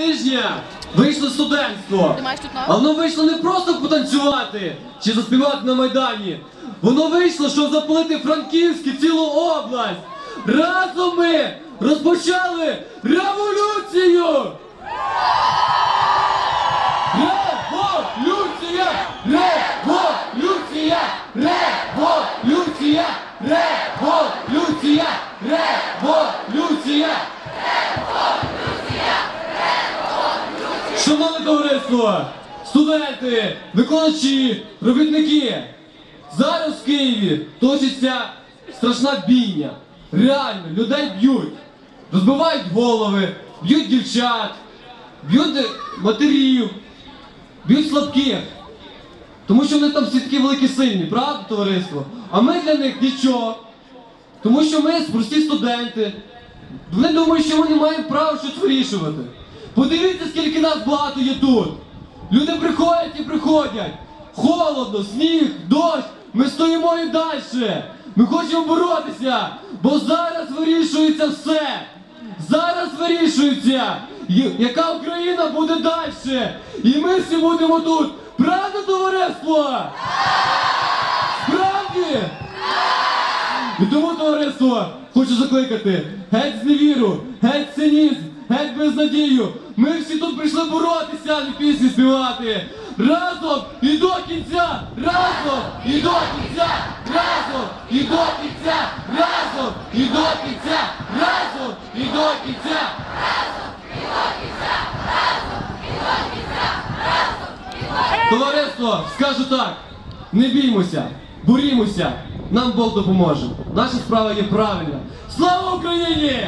тижня вийшло студентство. А воно вийшло не просто потанцювати чи заспівати на Майдані. Воно вийшло, щоб запалити Франківську цілу область. Разом ми розпочали революцію! Шановне товариство, студенти, викладачі, робітники, зараз в Києві точиться страшна бійня. Реально, людей б'ють, розбивають голови, б'ють дівчат, б'ють матерів, б'ють слабких. Тому що вони там всі такі великі сильні, правда, товариство? А ми для них нічого. Тому що ми прості студенти. Вони думають, що ми не маємо права щось вирішувати. Подивіться, скільки нас багато є тут. Люди приходять і приходять. Холодно, сніг, дощ. Ми стоїмо і далі. Ми хочемо боротися, бо зараз вирішується все. Зараз вирішується, яка Україна буде далі. І ми всі будемо тут. Правда, товариство? Справді? І тому, товариство, хочу закликати, геть з невіру, геть цинізм, геть безнадію. Ми всі тут прийшли боротися, а не пісні співати. Разом і до кінця! Разом і до кінця! Разом і до кінця! Разом і до кінця! Разом і до кінця! Товариство, скажу так, не біймося, борімося, нам Бог допоможе. Наша справа є правильна. Слава Україні!